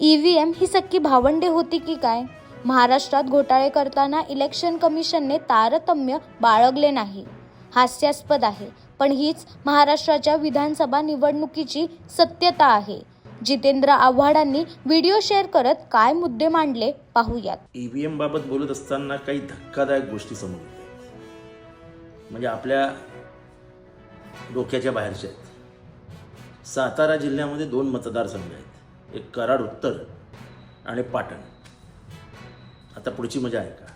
E V M ही सक्की भावंडे होती की काय? महाराष्ट्रात घोटाळे करताना इलेक्शन कमिशनने तारतम्य बाळगले नाही. हास्यास्पद आहे. पण हीच महाराष्ट्राच्या विधानसभा निवडणुकीची सत्यता आहे. जितेंद्र आव्हाडांनी व्हिडिओ शेअर करत काय मुद्दे मांडले पाहूयात. ईव्हीएम बाबत बोलत असताना काही धक्कादायक गोष्टी समोर येत म्हणजे आपल्या डोक्याच्या बाहेरच्या आहेत. सातारा जिल्ह्यामध्ये दोन मतदारसंघ आहेत. एक कराड उत्तर आणि पाटण. आता पुढची मजा आहे का?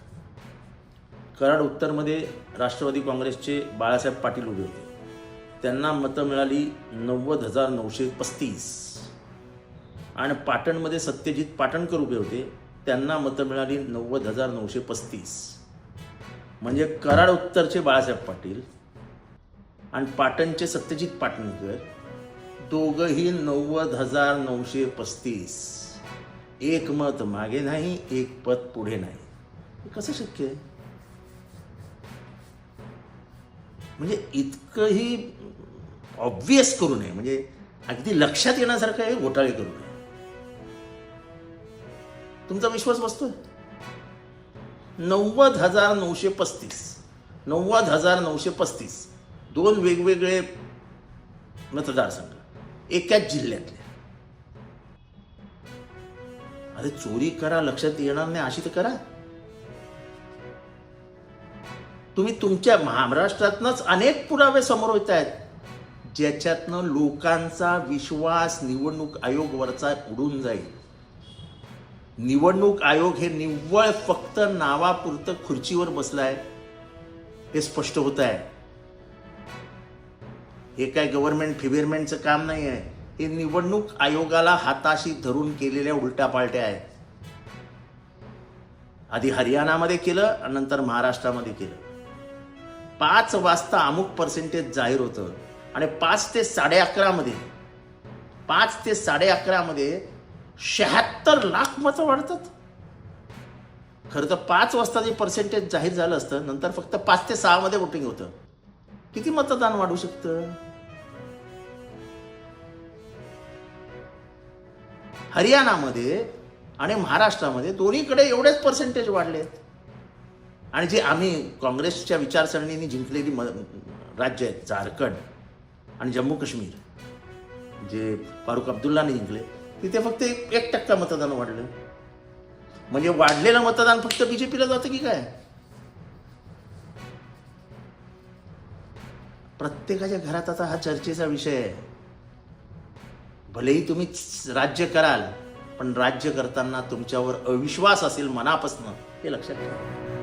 कराड उत्तरमध्ये राष्ट्रवादी काँग्रेसचे बाळासाहेब पाटील उभे होते. त्यांना मतं मिळाली नव्वद हजार नऊशे पस्तीस. आणि पाटणमध्ये सत्यजित पाटणकर उभे होते त्यांना मतं मिळाली नव्वद हजार नऊशे पस्तीस. म्हणजे कराड उत्तरचे बाळासाहेब पाटील आणि पाटणचे सत्यजित पाटणकर दोघंही नव्वद हजार नऊशे पस्तीस. एक मत मागे नाही एक पद पुढे नाही. कसं शक्य आहे? म्हणजे इतकंही ऑब्वियस करू नये म्हणजे अगदी लक्षात येण्यासारखं हे घोटाळे करू नये. तुमचा विश्वास बसतोय? नव्वद हजार नऊशे पस्तीस. नव्वद हजार नऊशे पस्तीस. दोन वेगवेगळे मतदारसंघ. एकाच जिल्ह्यातल्या अरे चोरी करा लक्षात येणार नाही अशी तर करा. तुम्ही तुमच्या महाराष्ट्रातनंच अनेक पुरावे समोर येत आहेत. ज्याच्यातनं लोकांचा विश्वास निवडणूक आयोगवरचा उडून जाईल. निवडणूक आयोग हे निव्वळ फक्त नावापुरतं खुर्चीवर बसलाय. हे स्पष्ट होत आहे. हे काय गव्हर्नमेंट फिबेरमेंटचं काम नाही आहे. हे निवडणूक आयोगाला हाताशी धरून केलेल्या उलट्या पालट्या आहेत. आधी हरियाणामध्ये केलं आणि नंतर महाराष्ट्रामध्ये केलं. पाच वाजता अमुक पर्सेंटेज जाहीर होतं. आणि पाच ते साडे अकरामध्ये पाच ते साडे अकरामध्ये शहात्तर लाख मतं वाढतात. खरं तर पाच वाजता जे पर्सेंटेज जाहीर झालं असतं नंतर फक्त पाच ते सहामध्ये वोटिंग होतं. किती मतदान वाढू शकतं? हरियाणामध्ये आणि महाराष्ट्रामध्ये दोन्हीकडे एवढेच पर्सेंटेज वाढलेत आणि जे आम्ही काँग्रेसच्या विचारसरणीने जिंकलेली म राज्य आहेत झारखंड आणि जम्मू काश्मीर जे फारुख अब्दुल्लाने जिंकले तिथे फक्त एक एक टक्का मतदान वाढलं. म्हणजे वाढलेलं मतदान फक्त बीजेपीला जातं की काय? प्रत्येकाच्या घरात आता हा चर्चेचा विषय आहे. भलेही तुम्ही राज्य कराल पण राज्य करताना तुमच्यावर अविश्वास असेल मनापासनं हे लक्षात ठेवा.